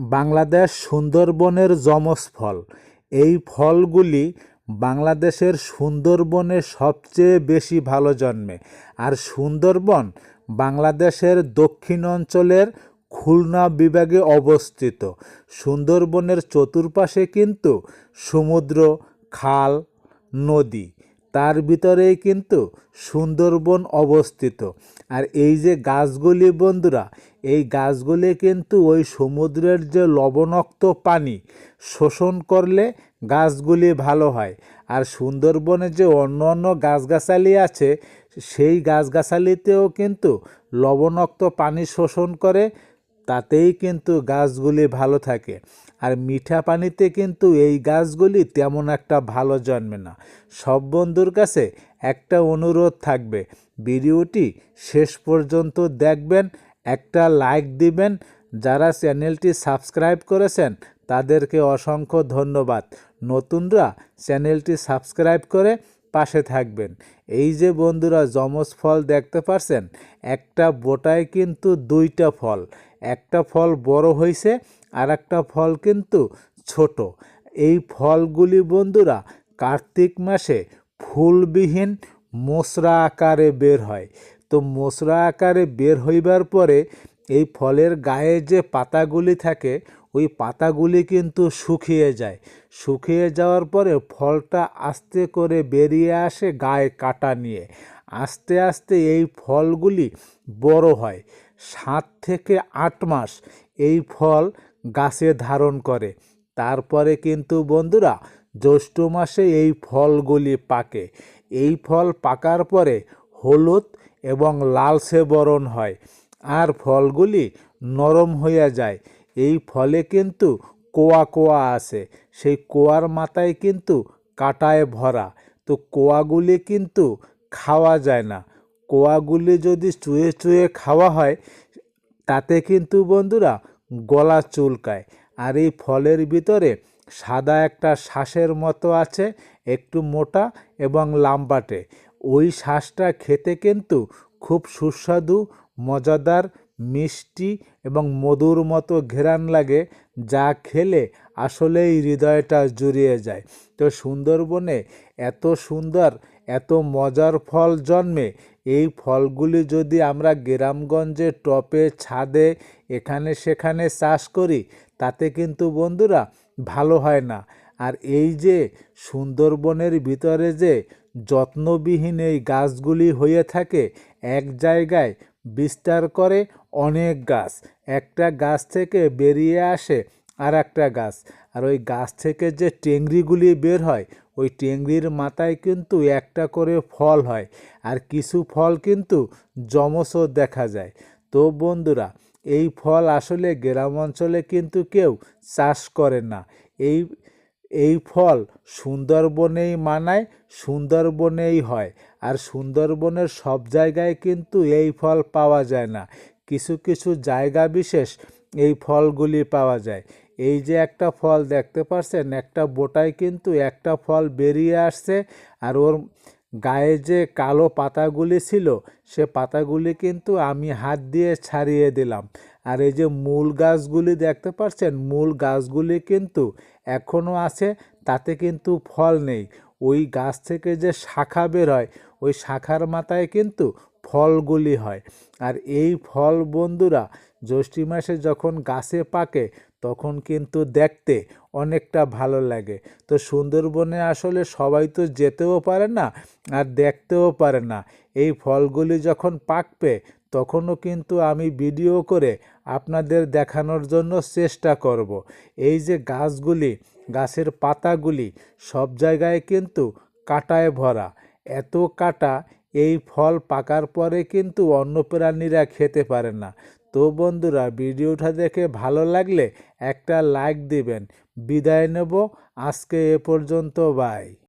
বাংলাদেশ সুন্দরবনের যমজ ফল এই ফলগুলি বাংলাদেশের সুন্দরবনে সবচেয়ে বেশি ভালো জন্মে। আর সুন্দরবন বাংলাদেশের দক্ষিণ অঞ্চলের খুলনা বিভাগে অবস্থিত। সুন্দরবনের চতুর্পাশে কিন্তু সমুদ্র, খাল, নদী। তার ভিতরেই কিন্তু সুন্দরবন অবস্থিত। আর এই যে গাছগুলি বন্ধুরা, এই গাছগুলি কিন্তু ওই সমুদ্রের যে লবণাক্ত পানি, শোষণ করলে গাছগুলি ভালো হয়। আর সুন্দরবনে যে অন্য অন্য গাছগাছালি আছে, সেই গাছগাছালিতেও কিন্তু লবণাক্ত পানি শোষণ করে তাতেই কিন্তু গাছগুলি ভালো থাকে। আর মিঠা পানিতে কিন্তু এই গাছগুলি তেমন একটা ভালো জন্মে না। সব বন্ধুর কাছে একটা অনুরোধ থাকবে। ভিডিওটি শেষ পর্যন্ত দেখবেন, একটা লাইক দিবেন। যারা চ্যানেলটি সাবস্ক্রাইব করেছেন, তাদেরকে অসংখ্য ধন্যবাদ। নতুনরা চ্যানেলটি সাবস্ক্রাইব করে পাশে থাকবেন। এই যে বন্ধুরা যমজ ফল দেখতে পারছেন, একটা বোটায় কিন্তু দুইটা ফল। একটা ফল বড় হয়েছে আর একটা ফল কিন্তু ছোট। এই ফলগুলি বন্ধুরা, কার্তিক মাসে ফুলবিহীন মোসরা আকারে বের হয়। তো মোসরা আকারে বের হইবার পরে এই ফলের গায়ে যে পাতাগুলি থাকে, ওই পাতাগুলি কিন্তু শুকিয়ে যায়। শুকিয়ে যাওয়ার পরে ফলটা আস্তে করে বেরিয়ে আসে গায়ে কাটা নিয়ে। আস্তে আস্তে এই ফলগুলি বড় হয়। সাত থেকে আট মাস এই ফল গাছে ধারণ করে। তারপরে কিন্তু বন্ধুরা, জ্যৈষ্ঠ মাসে এই ফলগুলি পাকে। এই ফল পাকার পরে হলুদ এবং লালসে বরণ হয় আর ফলগুলি নরম হইয়া যায়। এই ফলে কিন্তু কোয়া কোয়া আছে সেই কোয়ার মাথায় কিন্তু কাটায় ভরা। তো কোয়াগুলি কিন্তু খাওয়া যায় না। কোয়াগুলি যদি চুয়ে চুয়ে খাওয়া হয়, তাতে কিন্তু বন্ধুরা গলা চুলকায়। আর এই ফলের ভিতরে সাদা একটা শ্বাসের মতো আছে, একটু মোটা এবং লাম্বাটে। ওই শ্বাসটা খেতে কিন্তু খুব সুস্বাদু, মজাদার, মিষ্টি এবং মধুর মতো ঘেরান লাগে, যা খেলে আসলেই হৃদয়টা জুড়িয়ে যায়। তো সুন্দরবনে এত সুন্দর এত মজার ফল জন্মে। এই ফলগুলি যদি আমরা গ্রামগঞ্জে টপে, ছাদে, এখানে সেখানে চাষ করি, তাতে কিন্তু বন্ধুরা ভালো হয় না। আর এই যে সুন্দরবনের ভিতরে যে যত্নবিহীন এই গাছগুলি হয়ে থাকে, এক জায়গায় বিস্তার করে অনেক গাছ। একটা গাছ থেকে বেরিয়ে আসে আর একটা গাছ। আর ওই গাছ থেকে যে টেংরিগুলি বের হয় ওই টেংরির মাথায় কিন্তু একটা করে ফল হয় আর কিছু ফল কিন্তু জমসও দেখা যায়। তো বন্ধুরা, এই ফল আসলে গ্রাম অঞ্চলে কিন্তু কেউ চাষ করে না। এই এই ফল সুন্দরবনেই মানায়, সুন্দরবনেই হয়। আর সুন্দরবনের সব জায়গায় কিন্তু এই ফল পাওয়া যায় না। কিছু কিছু জায়গা বিশেষ এই ফলগুলি পাওয়া যায়। এই যে একটা ফল দেখতে পাচ্ছেন একটা বোটায় কিন্তু একটা ফল বেরিয়ে আসছে আর ওর গায়ে যে কালো পাতাগুলি ছিল, সে পাতাগুলি কিন্তু আমি হাত দিয়ে ছাড়িয়ে দিলাম। আর এই যে মূল গাছগুলি দেখতে পাচ্ছেন মূল গাছগুলি কিন্তু এখনও আছে, তাতে কিন্তু ফল নেই। ওই গাছ থেকে যে শাখা বের হয় ওই শাখার মাথায় কিন্তু ফলগুলি হয়। আর এই ফল বন্ধুরা, জ্যৈষ্ঠী মাসে যখন গাছে পাকে, তখন কিন্তু দেখতে অনেকটা ভালো লাগে। তো সুন্দরবনে আসলে সবাই তো যেতেও পারে না আর দেখতেও পারে না। এই ফলগুলি যখন পাকবে, তখনও কিন্তু আমি ভিডিও করে আপনাদের দেখানোর জন্য চেষ্টা করব। এই যে গাছগুলি, গাছের পাতাগুলি সব জায়গায় কিন্তু কাটায় ভরা। এত কাটা এই ফল পাকার পরে কিন্তু অন্য প্রাণীরা খেতে পারে না। তো বন্ধুরা, ভিডিওটা দেখে ভালো লাগলে একটা লাইক দিবেন। বিদায় নেব। আজকে এ পর্যন্ত, বাই।